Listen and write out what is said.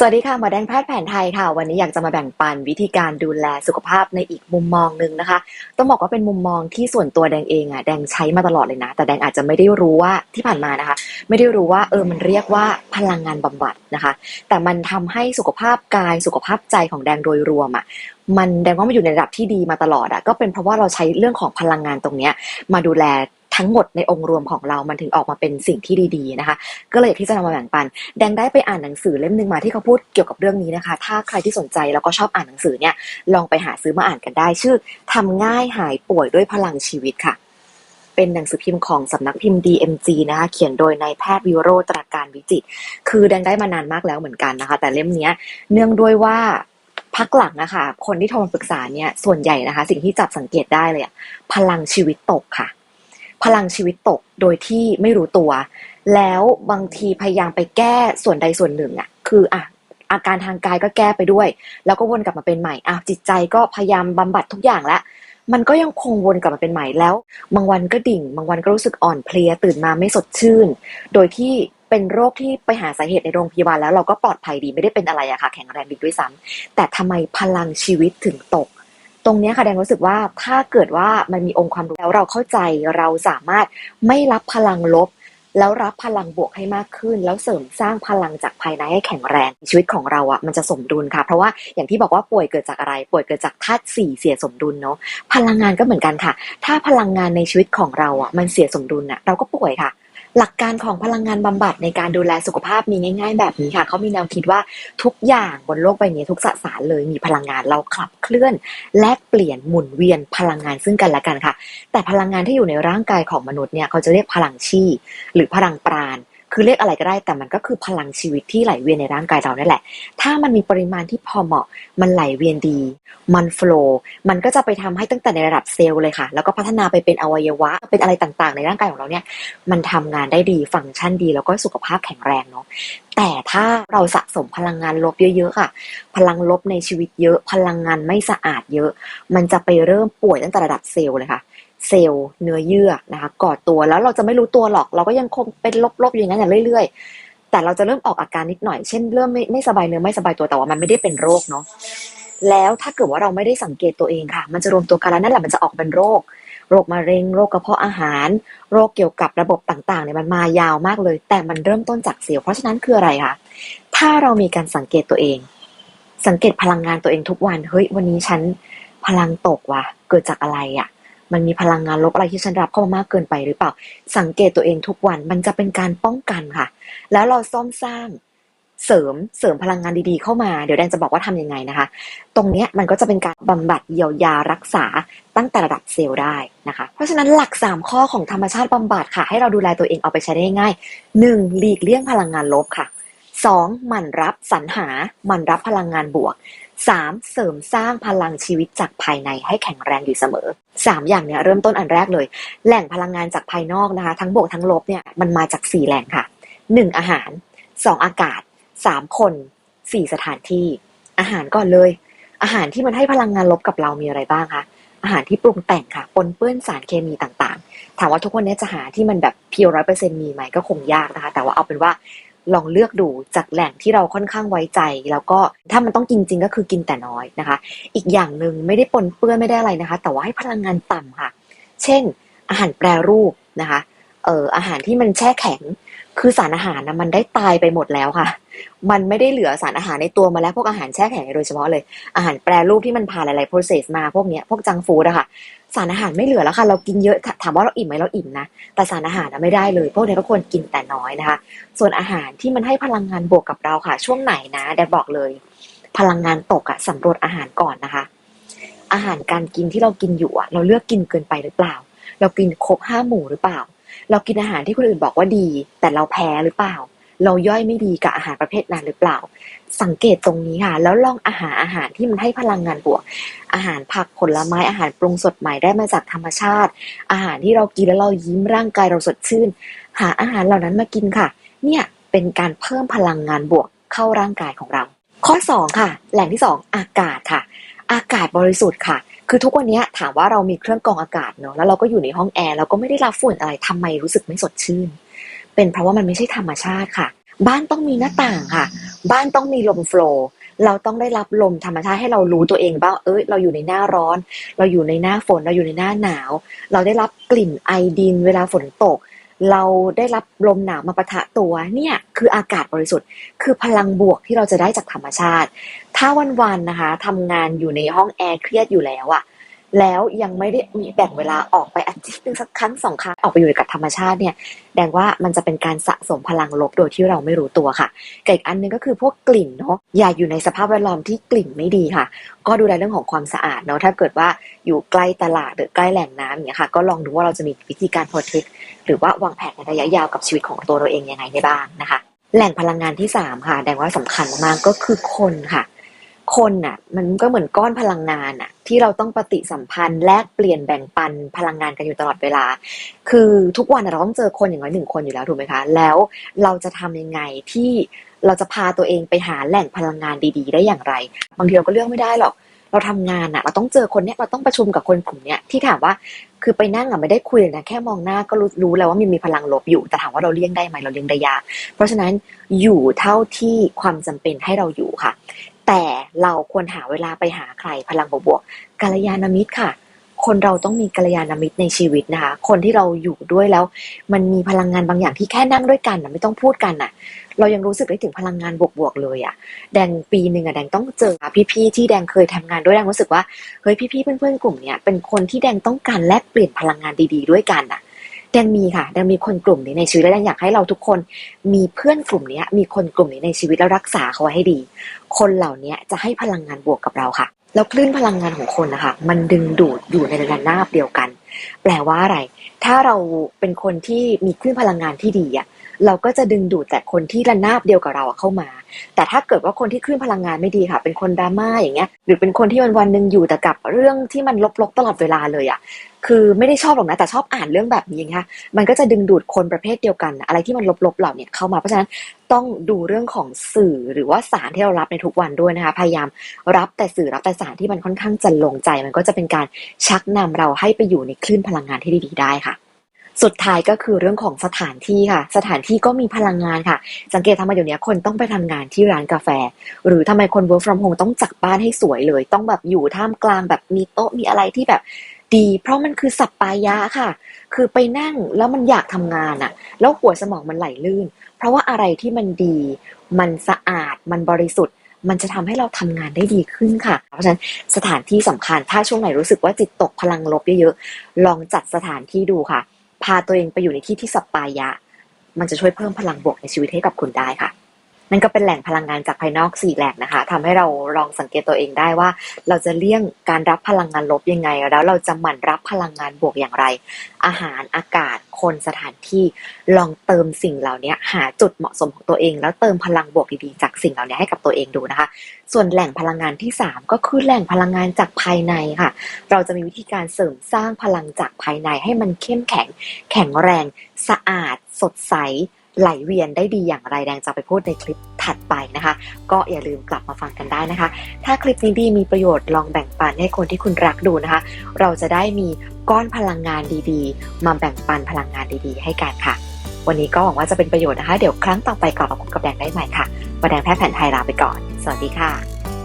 สวัสดีค่ะหมอแดงแพทย์แผนไทยค่ะ วันนี้อยากจะมาแบ่งปันวิธีการดูแลสุขภาพในอีกมุมมองหนึ่งนะคะ ต้องบอกว่าเป็นมุมมองที่ส่วนตัวแดงเองอะแดงใช้มาตลอดเลยนะ แต่แดงอาจจะไม่ได้รู้ว่าที่ผ่านมานะคะ ไม่ได้รู้ว่าเออมันเรียกว่าพลังงานบำบัดนะคะ แต่มันทำให้สุขภาพกายสุขภาพใจของแดงโดยรวมอะมันแดงว่ามันอยู่ในระดับที่ดีมาตลอดอะก็เป็นเพราะว่าเราใช้เรื่องของพลังงานตรงเนี้ยมาดูแล ทั้งหมดในองค์รวมของเรามันถึงออกมาเป็นสิ่งที่ดีๆนะคะ ก็เลยอยากที่จะนำมาแบ่งปัน แดงได้ไปอ่านหนังสือเล่มหนึ่งมาที่เขาพูดเกี่ยวกับเรื่องนี้นะคะ ถ้าใครที่สนใจแล้วก็ชอบอ่านหนังสือเนี่ยลองไปหาซื้อมาอ่านกันได้ ชื่อทำง่ายหายป่วยด้วยพลังชีวิตค่ะเป็นหนังสือพิมพ์ของสำนักพิมพ์ DMG นะคะ เขียนโดยนายแพทย์วิโรตราการวิจิต คือแดงได้มานานมากแล้วเหมือนกันนะคะ แต่เล่มนี้เนื่องด้วยว่าพักหลังนะคะ คนที่โทรมาปรึกษาเนี่ย ส่วนใหญ่นะคะ สิ่งที่จับสังเกตได้เลยพลังชีวิตตกค่ะ พลังชีวิตตกโดยที่ไม่รู้ตัว แล้วบางทีพยายามไปแก้ส่วนใดส่วนหนึ่งอะคืออะอาการทางกายก็แก้ไปด้วย แล้วก็วนกลับมาเป็นใหม่อะจิตใจก็พยายามบำบัดทุกอย่างแล้วมันก็ยังคงวนกลับมาเป็นใหม่แล้ว บางวันก็ดิ่ง บางวันก็รู้สึกอ่อนเพลียตื่นมาไม่สดชื่น โดยที่เป็นโรคที่ไปหาสาเหตุในโรงพยาบาลแล้วเราก็ปลอดภัยดีไม่ได้เป็นอะไรอะค่ะแข็งแรงดีด้วยซ้ำแต่ทำไมพลังชีวิตถึงตก รงนี้ค่ะแดงรู้สึกว่าถ้าเกิดว่ามันมีองค์ความรู้แล้วเราเข้าใจเราสามารถไม่รับพลังลบ แล้วรับพลังบวกให้มากขึ้น แล้วเสริมสร้างพลังจากภายในให้แข็งแรงชีวิตของเราอะ่ะมันจะสมดุลค่ะ เพราะว่าอย่างที่บอกว่าป่วยเกิดจากอะไร ป่วยเกิดจากธาตุสี่เสียสมดุลเนาะพลังงานก็เหมือนกันค่ะ ถ้าพลังงานในชีวิตของเราอะ่ะมันเสียสมดุลอะ่ะเราก็ป่วยค่ะ หลักการของพลังงานบำบัดในการดูแลสุขภาพมีง่าย ๆ แบบนี้ค่ะ เขามีแนวคิดว่าทุกอย่างบนโลกใบนี้ทุกสสารเลยมีพลังงานเราขับเคลื่อน แลกเปลี่ยนหมุนเวียนพลังงานซึ่งกันและกันค่ะ แต่พลังงานที่อยู่ในร่างกายของมนุษย์เนี่ยเขาจะเรียกพลังชีหรือพลังปราณ คือเรียกอะไรก็ได้ แต่มันก็คือพลังชีวิตที่ไหลเวียนในร่างกายเรานั่นแหละ ถ้ามันมีปริมาณที่พอเหมาะ มันไหลเวียนดี มันฟลอ์มันก็จะไปทำให้ตั้งแต่ในระดับเซลล์เลยค่ะ แล้วก็พัฒนาไปเป็นอวัยวะ เป็นอะไรต่างๆ ในร่างกายของเราเนี่ย มันทำงานได้ดี ฟังก์ชันดี แล้วก็สุขภาพแข็งแรงเนาะ แต่ถ้าเราสะสมพลังงานลบเยอะๆค่ะ พลังลบในชีวิตเยอะ พลังงานไม่สะอาดเยอะ มันจะไปเริ่มป่วยตั้งแต่ระดับเซลล์เลยค่ะ เซลล์เนื้อเยื่อนะคะก่อตัวแล้วเราจะไม่รู้ตัวหรอก เราก็ยังคงเป็นลบๆอย่างนั้นอย่างเรื่อย ๆ แต่เราจะเริ่มออกอาการนิดหน่อยเช่นเริ่มไม่ไม่สบายเนื้อไม่สบายตัวแต่ว่ามันไม่ได้เป็นโรคเนาะแล้วถ้าเกิดว่าเราไม่ได้สังเกตตัวเองค่ะ มันจะรวมตัวกันแล้วนั่นแหละมันจะออกเป็นโรค โรคมะเร็ง โรคกระเพาะอาหาร โรคเกี่ยวกับระบบต่างๆเนี่ยมันมายาวมากเลย แต่มันเริ่มต้นจากเซลล์เพราะฉะนั้นคืออะไรคะถ้าเรามีการสังเกตตัวเอง สังเกตพลังงานตัวเองทุกวันเฮ้ยวันนี้ฉันพลังตกว่ะเกิดจากอะไรอะ่ะมันมีพลังงานลบอะไรที่ฉันรับเข้ามามากเกินไปหรือเปล่า สังเกตตัวเองทุกวันมันจะเป็นการป้องกันค่ะ แล้วเราซ่อมสร้าง เสริมเสริมพลังงานดีๆเข้ามา เดี๋ยวแดนจะบอกว่าทำยังไงนะคะ ตรงเนี้ยมันก็จะเป็นการบำบัดเยียวยารักษาตั้งแต่ระดับเซลล์ได้นะคะ เพราะฉะนั้นหลัก 3 ข้อของธรรมชาติบำบัดค่ะ ให้เราดูแลตัวเองเอาไปใช้ได้ง่าย 1. หลีกเลี่ยงพลังงานลบค่ะ 2. หมั่นรับสรรหามั่นรับพลังงานบวก 3. เสริมสร้างพลังชีวิตจากภายในให้แข็งแรงอยู่เสมอ 3 อย่างเนี้ยเริ่มต้นอันแรกเลย แหล่งพลังงานจากภายนอกนะคะ ทั้งบวกทั้งลบเนี่ยมันมาจาก 4 แหล่งค่ะ 1. อาหาร 2. อากาศ 3. คน 4. สถานที่ อาหารก่อนเลย อาหารที่มันให้พลังงานลบกับเรามีอะไรบ้างคะอาหารที่ปรุงแต่งค่ะปนเปื้อนสารเคมีต่างๆ ถามว่าทุกคนนี้จะหาที่มันแบบเพียวร้อยเปอร์เซ็นต์มีไหมก็คงยากนะคะ แต่ว่าเอาเป็นว่าลองเลือกดูจากแหล่งที่เราค่อนข้างไว้ใจ แล้วก็ถ้ามันต้องกินจริงก็คือกินแต่น้อยนะคะ อีกอย่างหนึ่งไม่ได้ปนเปื้อนไม่ได้อะไรนะคะ แต่ว่าให้พลังงานต่ำค่ะ เช่น อาหารแปรรูปนะคะเอ่ออาหารที่มันแช่แข็ง คือสารอาหารนะมันได้ตายไปหมดแล้วค่ะ มันไม่ได้เหลือสารอาหารในตัวมาแล้วพวกอาหารแช่แข็งโดยเฉพาะเลย อาหารแปรรูปที่มันผ่านหลายๆ process มาพวกเนี้ยพวกจังฟูดอะค่ะ สารอาหารไม่เหลือแล้วค่ะ เรากินเยอะถามว่าเราอิ่มไหมเราอิ่มนะ แต่สารอาหารไม่ได้เลย พวกนี้ก็ควรกินแต่น้อยนะคะ ส่วนอาหารที่มันให้พลังงานบวกกับเราค่ะ ช่วงไหนนะแดดบอกเลย พลังงานตกอะสำรวจอาหารก่อนนะคะ อาหารการกินที่เรากินอยู่อะเราเลือกกินเกินไปหรือเปล่า เรากินครบห้าหมู่หรือเปล่า เรากินอาหารที่คนอื่นบอกว่าดี แต่เราแพ้หรือเปล่า เราย่อยไม่ดีกับอาหารประเภทนั้นหรือเปล่า สังเกตตรงนี้ค่ะ แล้วลองอาหารอาหารที่มันให้พลังงานบวก อาหารผักผลไม้อาหารปรุงสดใหม่ได้มาจากธรรมชาติ อาหารที่เรากินแล้วเรายิ้มร่างกายเราสดชื่น หาอาหารเหล่านั้นมากินค่ะ เนี่ยเป็นการเพิ่มพลังงานบวกเข้าร่างกายของเรา ข้อ 2 ค่ะ แหล่งที่ 2 อากาศค่ะ อากาศบริสุทธิ์ค่ะ คือทุกวันนี้ถามว่าเรามีเครื่องกรองอากาศเนอะแล้วเราก็อยู่ในห้องแอร์เราก็ไม่ได้รับฝุ่นอะไรทำไมรู้สึกไม่สดชื่น เป็นเพราะว่ามันไม่ใช่ธรรมชาติค่ะ บ้านต้องมีหน้าต่างค่ะ บ้านต้องมีลมโฟล์เราต้องได้รับลมธรรมชาติให้เรารู้ตัวเองบ้างเอ้ยเราอยู่ในหน้าร้อน เราอยู่ในหน้าฝนเราอยู่ในหน้าหนาว เราได้รับกลิ่นไอดินเวลาฝนตก เราได้รับลมหนาวมาปะทะตัวเนี่ยคืออากาศบริสุทธิ์ คือพลังบวกที่เราจะได้จากธรรมชาติ ถ้าวันๆนะคะทำงานอยู่ในห้องแอร์เครียดอยู่แล้วอะแล้วยังไม่ได้มีแบ่งเวลาออกไป สักครั้งสองครั้งออกไปอยู่กับธรรมชาติเนี่ยแดงว่ามันจะเป็นการสะสมพลังลบโดยที่เราไม่รู้ตัวค่ะกับอีกอันหนึงก็คือพวกกลิ่นเนาะอย่าอยู่ในสภาพแวดล้อมที่กลิ่นไม่ดีค่ะ ก็ดูแลเรื่องของความสะอาดเนาะถ้าเกิดว่าอยู่ใกล้ตลาดหรือใกล้แหล่งน้ำอย่างเงี้ยค่ะก็ลองดูว่าเราจะมีวิธีการโปรเทคหรือว่าวางแผนในระยะยาวกับชีวิตของตัวเราเองยังไงได้บ้างนะคะ แหล่งพลังงานที่สามค่ะแดงว่าสำคัญมากก็คือคนค่ะ คนน่ะ มันก็เหมือนก้อนพลังงานน่ะ ที่เราต้องปฏิสัมพันธ์แลกเปลี่ยนแบ่งปันพลังงานกันอยู่ตลอดเวลา คือทุกวันเราต้องเจอคนอย่างน้อยหนึ่งคนอยู่แล้วถูกไหมคะ แล้วเราจะทำยังไงที่เราจะพาตัวเองไปหาแหล่งพลังงานดี ๆ ได้อย่างไร บางทีเราก็เลือกไม่ได้หรอก เราทำงานอะเราต้องเจอคนเนี้ยเราต้องประชุมกับคนกลุ่มเนี้ยที่ถามว่าคือไปนั่งอะไม่ได้คุยเลยนะแค่มองหน้าก็รู้รู้แล้วว่ามันมีพลังลบอยู่แต่ถามว่าเราเลี่ยงได้ไหมเราเลี่ยงได้ยากเพราะฉะนั้นอยู่เท่าที่ความจำเป็นให้เราอยู่ค่ะ แต่เราควรหาเวลาไปหาใครพลังบวกๆกัลยาณมิตรค่ะ คนเราต้องมีกัลยาณมิตรในชีวิตนะคะ คนที่เราอยู่ด้วยแล้ว มันมีพลังงานบางอย่างที่แค่นั่งด้วยกันนะไม่ต้องพูดกันน่ะเรายังรู้สึกได้ถึงพลังงานบวกๆเลยอะ่ะ แดงปีหนึ่งอะแดงต้องเจอพี่ๆที่แดงเคยทำงานด้วยแดงรู้สึกว่าเฮ้ยพี่ๆเพื่อนๆกลุ่มเนี้ยเป็นคนที่แดงต้องการแลกเปลี่ยนพลังงานดี ๆ ด้วยกันอะ แดงมีค่ะแดงมีคนกลุ่มนี้ในชีวิตและแดงอยากให้เราทุกคน มีเพื่อนกลุ่มนี้มีคนกลุ่มนี้ในชีวิตแล้วรักษาเขาไว้ให้ดี คนเหล่านี้จะให้พลังงานบวกกับเราค่ะ แล้วคลื่นพลังงานของคนนะคะมันดึงดูดอยู่ในระนาบเดียวกัน แปลว่าอะไร ถ้าเราเป็นคนที่มีคลื่นพลังงานที่ดีอะเราก็จะดึงดูดแต่คนที่ระนาบเดียวกับเราเข้ามา แต่ถ้าเกิดว่าคนที่คลื่นพลังงานไม่ดีค่ะ เป็นคนดราม่าอย่างเงี้ย หรือเป็นคนที่วันวันหนึ่งอยู่แต่กับเรื่องที่มันลบๆตลอดเวลาเลยอะคือไม่ได้ชอบหรอกนะแต่ชอบอ่านเรื่องแบบนี้นะคะมันก็จะดึงดูดคนประเภทเดียวกัน อะไรที่มันลบๆเหล่าเนี้เข้ามาเพราะฉะนั้นต้องดูเรื่องของสื่อหรือว่าสารที่เรารับในทุกวันด้วยนะคะพยายามรับแต่สื่อรับแต่สารที่มันค่อนข้างจะลงใจ มันก็จะเป็นการชักนำเราให้ไปอยู่ในคลื่นพลังงานที่ดีๆได้ค่ะ สุดท้ายก็คือเรื่องของสถานที่ค่ะ สถานที่ก็มีพลังงานค่ะ สังเกตทำไมเดี๋ยวนี้คนต้องไปทำงานที่ร้านกาแฟ หรือทำไมคน work from home ต้องจัดบ้านให้สวยเลย ต้องแบบอยู่ท่ามกลางแบบมีโต๊ะมีอะไรที่แบบดี เพราะมันคือสัปปายะค่ะ คือไปนั่งแล้วมันอยากทำงานอะแล้วหัวสมองมันไหลลื่น เพราะว่าอะไรที่มันดี มันสะอาดมันบริสุทธิ์มันจะทำให้เราทำงานได้ดีขึ้นค่ะ เพราะฉะนั้นสถานที่สำคัญ ถ้าช่วงไหนรู้สึกว่าจิตตกพลังลบเยอะๆ ลองจัดสถานที่ดูค่ะ พาตัวเองไปอยู่ในที่ที่สัปปายะ มันจะช่วยเพิ่มพลังบวกในชีวิตให้กับคุณได้ค่ะนั่นก็เป็นแหล่งพลังงานจากภายนอกสี่แหล่งนะคะทำให้เราลองสังเกตตัวเองได้ว่า เราจะเลี่ยงการรับพลังงานลบยังไง แล้วเราจะหมั่นรับพลังงานบวกอย่างไร อาหารอากาศ คนสถานที่ลองเติมสิ่งเหล่านี้หาจุดเหมาะสมของตัวเอง แล้วเติมพลังบวกดีๆจากสิ่งเหล่านี้ให้กับตัวเองดูนะคะ ส่วนแหล่งพลังงานที่ 3 ก็คือแหล่งพลังงานจากภายในค่ะ เราจะมีวิธีการเสริมสร้างพลังจากภายในให้มันเข้มแข็ง แข็งแรง สะอาด สดใส ไหลเวียนได้ดีอย่างไรแดงจะไปพูดในคลิป ถัดไปนะคะ ก็อย่าลืมกลับมาฟังกันได้นะคะ ถ้าคลิปนี้ดีมีประโยชน์ลองแบ่งปันให้คนที่คุณรักดูนะคะ เราจะได้มีก้อนพลังงานดีๆ มาแบ่งปันพลังงานดีๆ ให้กันค่ะ วันนี้ก็หวังว่าจะเป็นประโยชน์นะคะ เดี๋ยวครั้งต่อไปกลับมาพบกับแดงได้ใหม่ค่ะวันแดงแพทย์แผนไทยลาไปก่อน สวัสดีค่ะ